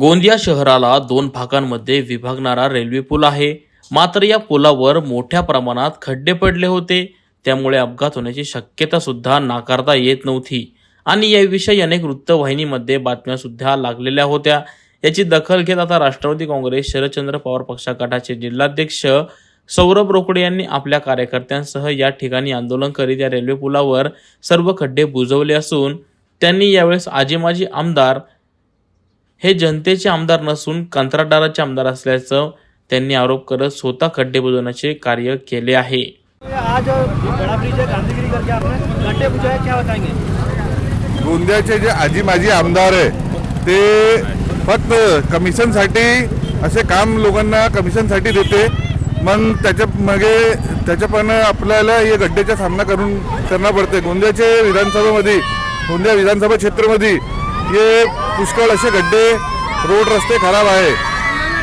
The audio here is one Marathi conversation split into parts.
गोंदिया शहराला दोन भागांमध्ये विभागणारा रेल्वे पूल आहे. मात्र या पुलावर मोठ्या प्रमाणात खड्डे पडले होते. त्यामुळे अपघात होण्याची शक्यता सुद्धा नाकारता येत नव्हती. आणि याविषयी अनेक वृत्तवाहिनीमध्ये बातम्या सुद्धा लागलेल्या होत्या. याची दखल घेत आता राष्ट्रवादी काँग्रेस शरदचंद्र पवार पक्ष गटाचे जिल्हाध्यक्ष सौरभ रोकडे यांनी आपल्या कार्यकर्त्यांसह या ठिकाणी आंदोलन करीत या रेल्वे पुलावर सर्व खड्डे बुजवले असून त्यांनी यावेळेस आजी माजी आमदार हे जनतेचे आमदार नसून कंत्राटदाराचे आमदार असल्याचं त्यांनी आरोप करत स्वतः खड्डे बुजवण्याचे कार्य केले आहे. आज बड़ा ब्रिज है गांधीगिरी करके आपने घंटे बुझाए क्या बताएंगे गोंदियाचे जे आजी माजी आमदार आहे ते फक्त कमिशनसाठी असे काम लोकांना कमिशनसाठी देते. मग त्याच्यामागे त्याच्या पण आपल्याला हे गड्ड्याचा सामना करून करणं पडते गोंदियाचे विधानसभेमध्ये गोंदिया विधानसभा क्षेत्रामध्ये हे पुष्कळ असे गड्डे रोड रस्ते खराब आहे.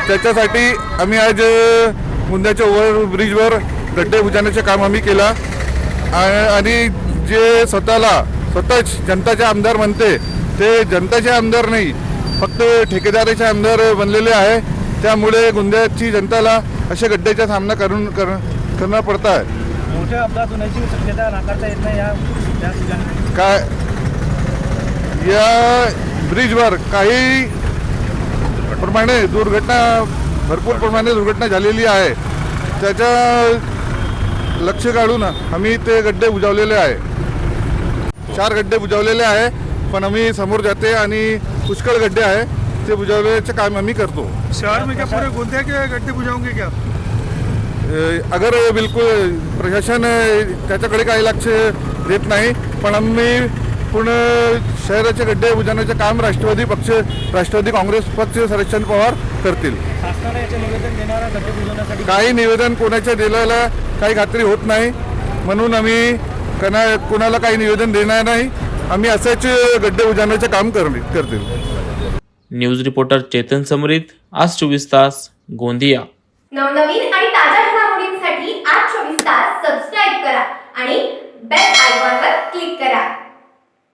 त्याच्यासाठी आम्ही आज अ, गोंदियाच्या ओव्हर ब्रिजवर गड्डे बुजवण्याचे काम आम्ही केला. आणि जे स्वतःला स्वतःच जनताचे आमदार म्हणते ते जनताचे आमदार नाही फक्त ठेकेदाराचे आमदार बनलेले आहे. त्यामुळे गोंदियाची जनताला अशा गड्ड्याचा सामना करून कर करणं पडत आहे मोठे या ब्रिजवर काही प्रमाणे दुर्घटना भरपूर प्रमाणे दुर्घटना झालेली आहे. त्याच्या लक्ष काढून आम्ही ते गड्डे बुजवलेले आहे. चार गड्डे बुजवलेले आहे पण आम्ही समोर जाते आणि पुष्कळ गड्डे आहे ते बुजवण्याचे काम आम्ही करतो. शहर में क्या पूरे गोंदिया के गड्ढे बुझाओगे क्या? अगर बिलकुल प्रशासन त्याच्याकडे काही लक्ष देत नाही पण आम्ही पूर्ण शहराचे गड्डे बुजवण्याचे काम राष्ट्रवादी पक्ष राष्ट्रवादी काँग्रेस पक्ष शरदचंद्र पवार करतील. शासनाने याचे निवेदन देणारा खड्डे बुजवण्यासाठी काही निवेदन कोणाच्या दिलेलं काही खात्री होत नाही. म्हणून आम्ही कना कोणाला काही निवेदन देणार नाही. आम्ही असेच गड्डे बुजवण्याचे काम करतील. न्यूज रिपोर्टर चेतन समरीत आज चोवीस तास गोंदिया. नवनवीन आणि ताज्या घडामोडींसाठी आज चोवीस तास सबस्क्राईब